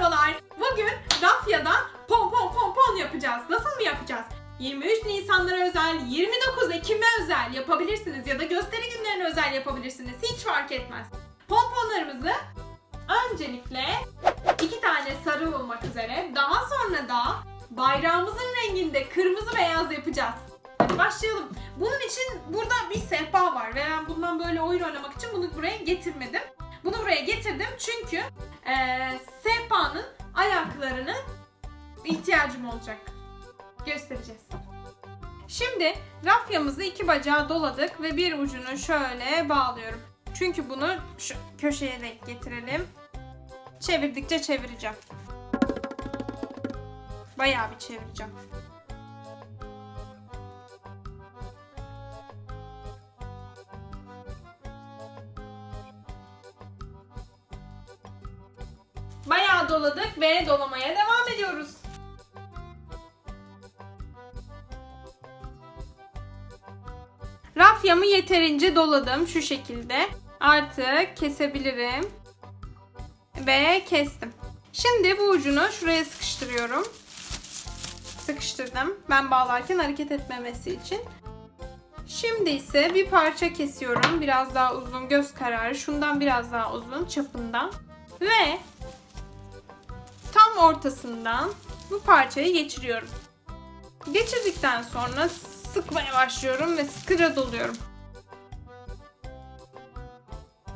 Merhabalar. Bugün Rafya'dan pompon pompon yapacağız. Nasıl mı yapacağız? 23 Nisanlara özel, 29 Ekim'e özel yapabilirsiniz ya da gösteri günlerine özel yapabilirsiniz. Hiç fark etmez. Pomponlarımızı öncelikle iki tane sarı olmak üzere daha sonra da bayrağımızın renginde kırmızı beyaz yapacağız. Hadi başlayalım. Bunun için burada bir sehpa var ve ben bundan böyle oyun oynamak için bunu buraya getirmedim. Bunu buraya getirdim çünkü eee sehpanın ayaklarını ihtiyacım olacak. Göstereceğiz. Şimdi rafyamızı iki bacağı doladık ve bir ucunu şöyle bağlıyorum. Çünkü bunu şu köşeye denk getirelim. Çevirdikçe çevireceğim. Bayağı bir çevireceğim. Doladık ve dolamaya devam ediyoruz. Rafyamı yeterince doladım şu şekilde. Artık kesebilirim. Ve kestim. Şimdi bu ucunu şuraya sıkıştırıyorum. Sıkıştırdım. Ben bağlarken hareket etmemesi için. Şimdi ise bir parça kesiyorum. Biraz daha uzun göz kararı. Şundan biraz daha uzun çapından. Ve ortasından bu parçayı geçiriyorum. Geçirdikten sonra sıkmaya başlıyorum ve sıkıra doluyorum.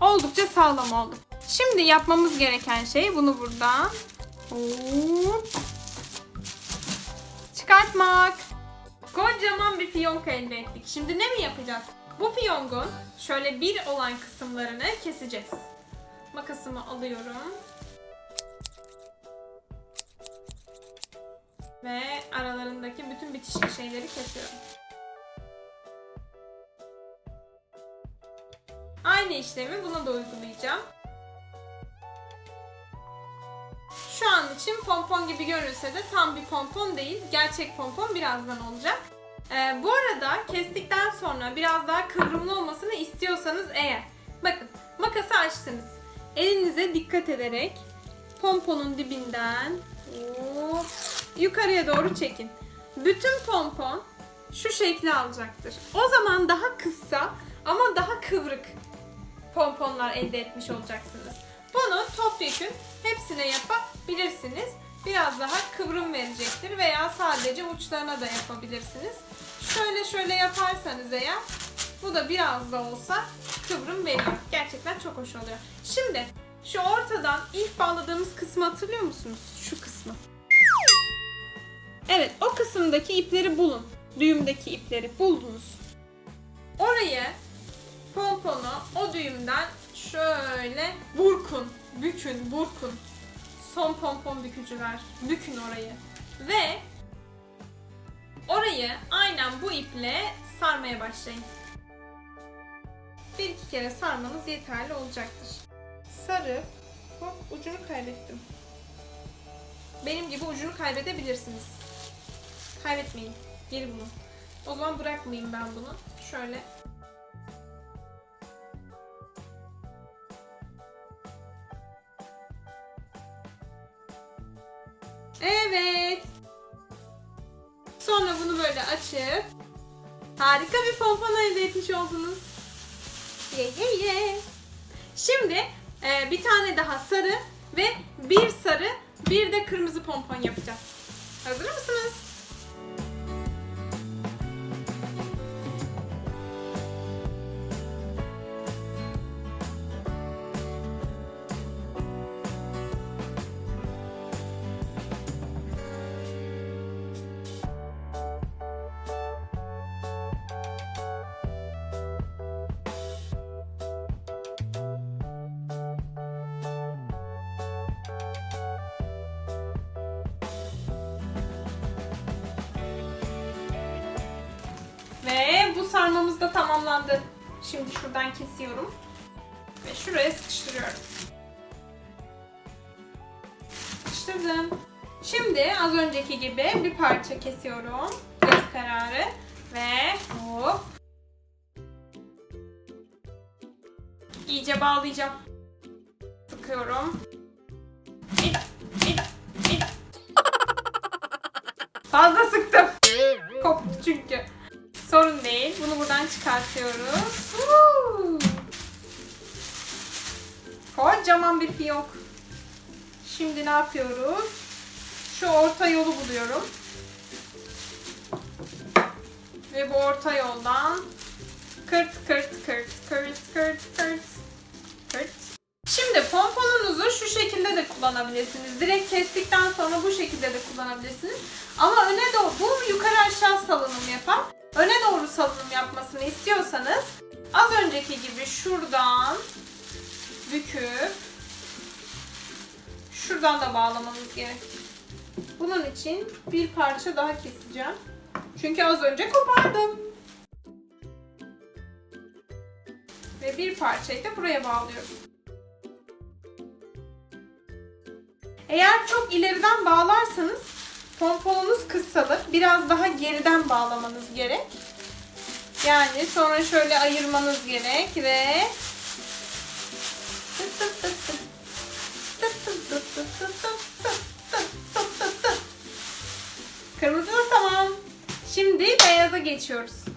Oldukça sağlam oldu. Şimdi yapmamız gereken şey bunu buradan hop çıkartmak. Kocaman bir fiyonk elde ettik. Şimdi ne mi yapacağız? Bu fiyongun şöyle bir olan kısımlarını keseceğiz. Makasımı alıyorum. Ve aralarındaki bütün bitişik şeyleri kesiyorum. Aynı işlemi buna da uygulayacağım. Şu an için pompon gibi görünse de tam bir pompon değil. Gerçek pompon birazdan olacak. Ee, bu arada kestikten sonra biraz daha kıvrımlı olmasını istiyorsanız eğer bakın makası açtınız. Elinize dikkat ederek pomponun dibinden yukarıya doğru çekin. Bütün pompon şu şekli alacaktır. O zaman daha kısa ama daha kıvrık pomponlar elde etmiş olacaksınız. Bunu topyekün hepsine yapabilirsiniz. Biraz daha kıvrım verecektir veya sadece uçlarına da yapabilirsiniz. Şöyle şöyle yaparsanız eğer bu da biraz da olsa kıvrım veriyor. Gerçekten çok hoş oluyor. Şimdi şu ortadan ilk bağladığımız kısmı hatırlıyor musunuz? Şu kısmı. Evet o kısımdaki ipleri bulun. Düğümdeki ipleri buldunuz. Orayı pomponu o düğümden şöyle burkun, bükün, burkun. Son pompon bükücüler, bükün orayı. Ve orayı aynen bu iple sarmaya başlayın. Bir iki kere sarmanız yeterli olacaktır. Sarıp, hop ucunu kaybettim. Benim gibi ucunu kaybedebilirsiniz. Kaybetmeyin. Geri bulun. O zaman bırakmayayım ben bunu. Şöyle Evet. Sonra bunu böyle açıp harika bir pompon elde etmiş oldunuz. Ye ye ye. Şimdi e, bir tane daha sarı ve bir sarı bir de kırmızı pompon yapacağız. Hazır mısınız? Sarmamız da tamamlandı. Şimdi şuradan kesiyorum. Ve şuraya sıkıştırıyorum. Sıkıştırdım. Şimdi az önceki gibi bir parça kesiyorum. Göz kararı. Ve hop. İyice bağlayacağım. Sıkıyorum. Çıkartıyoruz. Woo! Kocaman bir fiyonk. Şimdi ne yapıyoruz? Şu orta yolu buluyorum. Ve bu orta yoldan kırt kırt kırt kırt kırt kırt kırt. Şimdi pomponunuzu şu şekilde de kullanabilirsiniz. Direkt kestikten sonra bu şekilde de kullanabilirsiniz. Ama öne doğru, bu yukarı aşağı salınım yapar. Salınım yapmasını istiyorsanız az önceki gibi şuradan büküp şuradan da bağlamanız gerek. Bunun için bir parça daha keseceğim. Çünkü az önce kopardım. Ve bir parçayı da buraya bağlıyorum. Eğer çok ileriden bağlarsanız pomponunuz kısalır. Biraz daha geriden bağlamanız gerek. Yani sonra şöyle ayırmanız gerek ve Kırmızı da tamam. Şimdi beyaza geçiyoruz.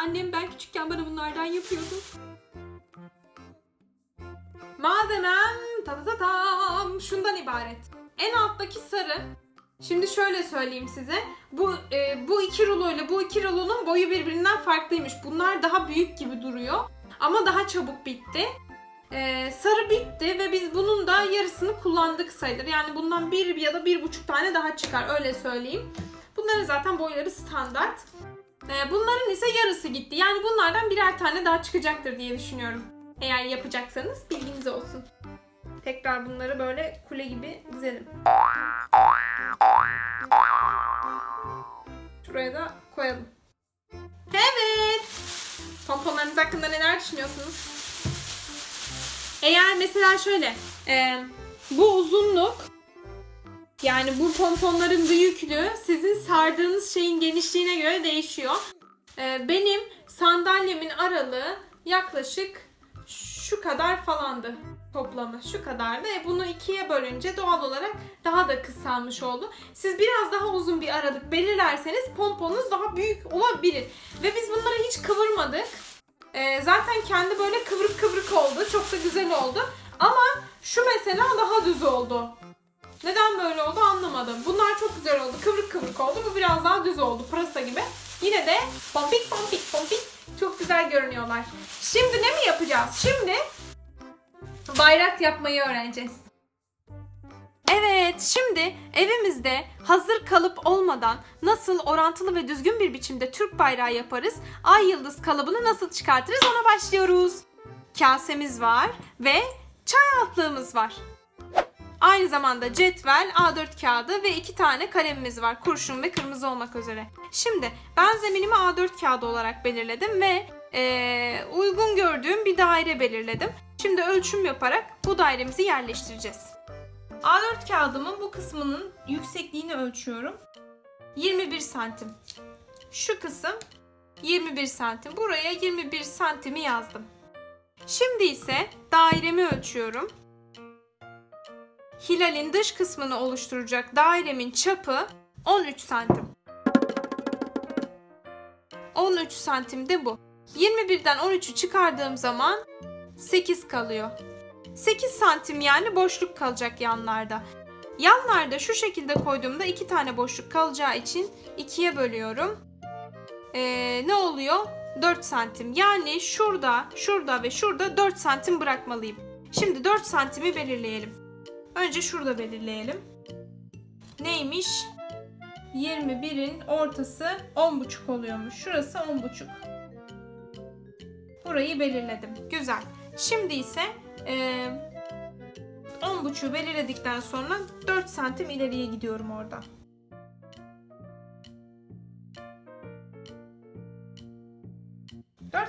Annem ben küçükken bana bunlardan yapıyordu. Malzemem ta ta ta tam şundan ibaret. En alttaki sarı. Şimdi şöyle söyleyeyim size. Bu e, bu iki rulo ile bu iki rulonun boyu birbirinden farklıymış. Bunlar daha büyük gibi duruyor. Ama daha çabuk bitti. E, sarı bitti ve biz bunun da yarısını kullandık sayılır. Yani bundan bir ya da bir buçuk tane daha çıkar öyle söyleyeyim. Bunların zaten boyları standart. E, bunların ise yarısı gitti. Yani bunlardan birer tane daha çıkacaktır diye düşünüyorum. Eğer yapacaksanız bilginiz olsun. Tekrar bunları böyle kule gibi dizelim. Şuraya da koyalım. Evet. Pomponlarınız hakkında neler düşünüyorsunuz? Eğer mesela şöyle e, bu uzunluk yani bu pomponların büyüklüğü sizin sardığınız şeyin genişliğine göre değişiyor. E, benim sandalyemin aralığı yaklaşık şu kadar falandı toplamı. Şu kadardı. E bunu ikiye bölünce doğal olarak daha da kısalmış oldu. Siz biraz daha uzun bir aralık belirlerseniz pomponuz daha büyük olabilir. Ve biz bunları hiç kıvırmadık. E, zaten kendi böyle kıvrık kıvrık oldu. Çok da güzel oldu. Ama şu mesela daha düz oldu. Neden böyle oldu anlamadım. Bunlar çok güzel oldu. Kıvrık kıvrık oldu. Bu biraz daha düz oldu. Pırasa gibi. Yine de pompik pompik pompik çok güzel görünüyorlar. Şimdi ne mi yapacağız? Şimdi bayrak yapmayı öğreneceğiz. Evet, şimdi evimizde hazır kalıp olmadan nasıl orantılı ve düzgün bir biçimde Türk bayrağı yaparız, ay yıldız kalıbını nasıl çıkartırız ona başlıyoruz. Kasemiz var ve çay altlığımız var. Aynı zamanda cetvel, A4 kağıdı ve iki tane kalemimiz var. Kurşun ve kırmızı olmak üzere. Şimdi ben zeminimi A4 kağıdı olarak belirledim ve eee, uygun gördüğüm bir daire belirledim. Şimdi ölçüm yaparak bu dairemizi yerleştireceğiz. A4 kağıdımın bu kısmının yüksekliğini ölçüyorum. 21 santim. Şu kısım 21 santim. Buraya 21 santimi yazdım. Şimdi ise dairemi ölçüyorum. Hilalin dış kısmını oluşturacak dairemin çapı 13 santim. 13 santim de bu. 21'den 13'ü çıkardığım zaman 8 kalıyor. 8 santim yani boşluk kalacak yanlarda. Yanlarda şu şekilde koyduğumda 2 tane boşluk kalacağı için 2'ye bölüyorum. Ee, ne oluyor? 4 santim. Yani şurada, şurada ve şurada 4 santim bırakmalıyım. Şimdi 4 santimi belirleyelim. Önce şurada belirleyelim. Neymiş? 21'in ortası 10,5 oluyormuş. Şurası 10,5. burayı belirledim. Güzel. Şimdi ise e, 10 buçuğu belirledikten sonra 4 santim ileriye gidiyorum orada.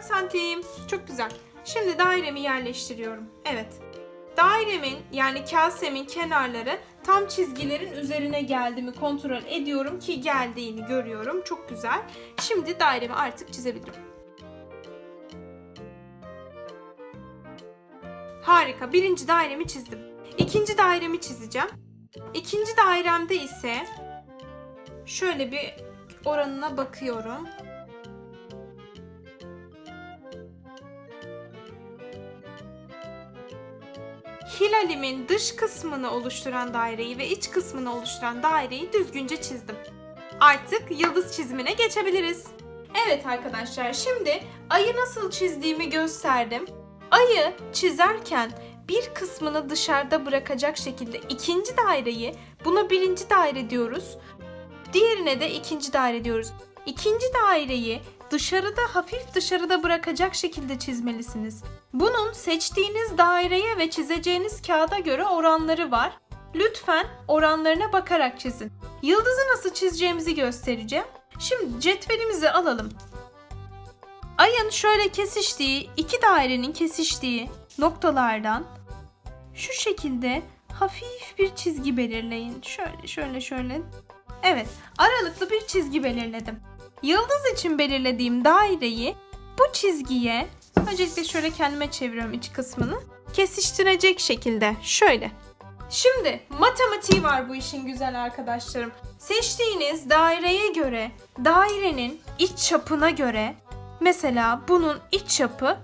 Santim. Çok güzel. Şimdi dairemi yerleştiriyorum. Evet. Dairemin yani kasemin kenarları tam çizgilerin üzerine geldi mi kontrol ediyorum ki geldiğini görüyorum. Çok güzel. Şimdi dairemi artık çizebilirim. Harika. Birinci dairemi çizdim. İkinci dairemi çizeceğim. İkinci dairemde ise şöyle bir oranına bakıyorum. Hilalimin dış kısmını oluşturan daireyi ve iç kısmını oluşturan daireyi düzgünce çizdim. Artık yıldız çizimine geçebiliriz. Evet arkadaşlar şimdi ayı nasıl çizdiğimi gösterdim. Ayı çizerken bir kısmını dışarıda bırakacak şekilde ikinci daireyi buna birinci daire diyoruz. Diğerine de ikinci daire diyoruz. İkinci daireyi dışarıda hafif dışarıda bırakacak şekilde çizmelisiniz. Bunun seçtiğiniz daireye ve çizeceğiniz kağıda göre oranları var. Lütfen oranlarına bakarak çizin. Yıldızı nasıl çizeceğimizi göstereceğim. Şimdi cetvelimizi alalım. Ayın şöyle kesiştiği, iki dairenin kesiştiği noktalardan şu şekilde hafif bir çizgi belirleyin. Şöyle şöyle şöyle. Evet, aralıklı bir çizgi belirledim. Yıldız için belirlediğim daireyi bu çizgiye öncelikle şöyle kendime çeviriyorum iç kısmını. Kesiştirecek şekilde şöyle. Şimdi matematiği var bu işin güzel arkadaşlarım. Seçtiğiniz daireye göre, dairenin iç çapına göre mesela bunun iç çapı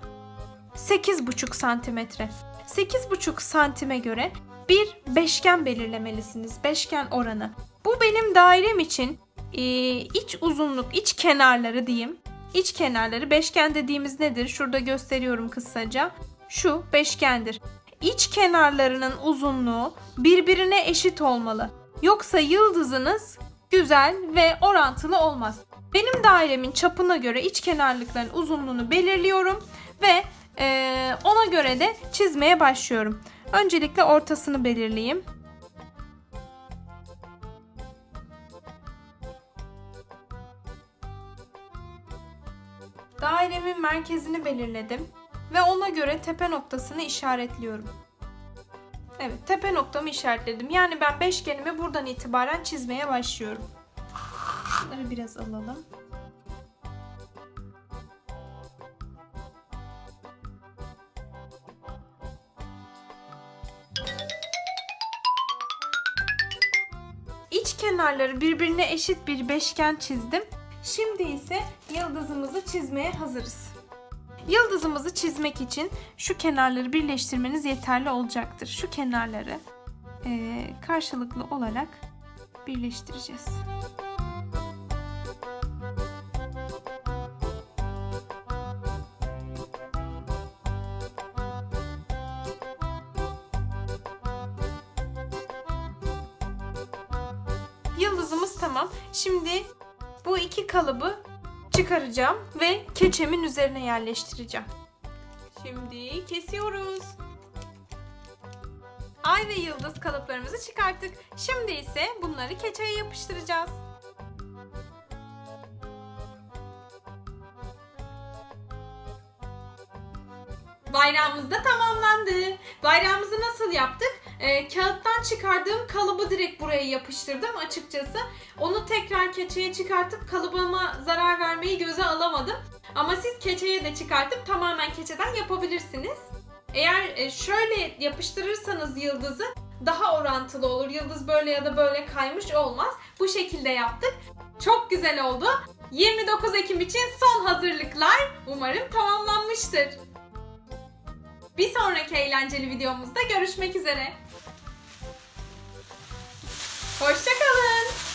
8,5 santimetre. 8,5 santime göre bir beşgen belirlemelisiniz. Beşgen oranı. Bu benim dairem için e, iç uzunluk, iç kenarları diyeyim. İç kenarları beşgen dediğimiz nedir? Şurada gösteriyorum kısaca. Şu beşgendir. İç kenarlarının uzunluğu birbirine eşit olmalı. Yoksa yıldızınız güzel ve orantılı olmaz. Benim dairemin çapına göre iç kenarlıkların uzunluğunu belirliyorum ve e, ona göre de çizmeye başlıyorum. Öncelikle ortasını belirleyeyim. Dairemin merkezini belirledim ve ona göre tepe noktasını işaretliyorum. Evet, tepe noktamı işaretledim. Yani ben beşgenimi buradan itibaren çizmeye başlıyorum. Şunları biraz alalım. İç kenarları birbirine eşit bir beşgen çizdim. Şimdi ise yıldızımızı çizmeye hazırız. Yıldızımızı çizmek için şu kenarları birleştirmeniz yeterli olacaktır. Şu kenarları eee, karşılıklı olarak birleştireceğiz. Yıldızımız tamam. Şimdi bu iki kalıbı çıkaracağım ve keçemin üzerine yerleştireceğim. Şimdi kesiyoruz. Ay ve yıldız kalıplarımızı çıkarttık. Şimdi ise bunları keçeye yapıştıracağız. Bayrağımız da tamamlandı. Bayrağımızı nasıl yaptık? Ee, kağıttan çıkardığım kalıbı direkt buraya yapıştırdım açıkçası. Onu tekrar keçeye çıkartıp kalıbıma zarar vermeyi göze alamadım. Ama siz keçeye de çıkartıp tamamen keçeden yapabilirsiniz. Eğer e, şöyle yapıştırırsanız yıldızı daha orantılı olur. Yıldız böyle ya da böyle kaymış olmaz. Bu şekilde yaptık. Çok güzel oldu. 29 Ekim için son hazırlıklar umarım tamamlanmıştır. Bir sonraki eğlenceli videomuzda görüşmek üzere. Hoşçakalın.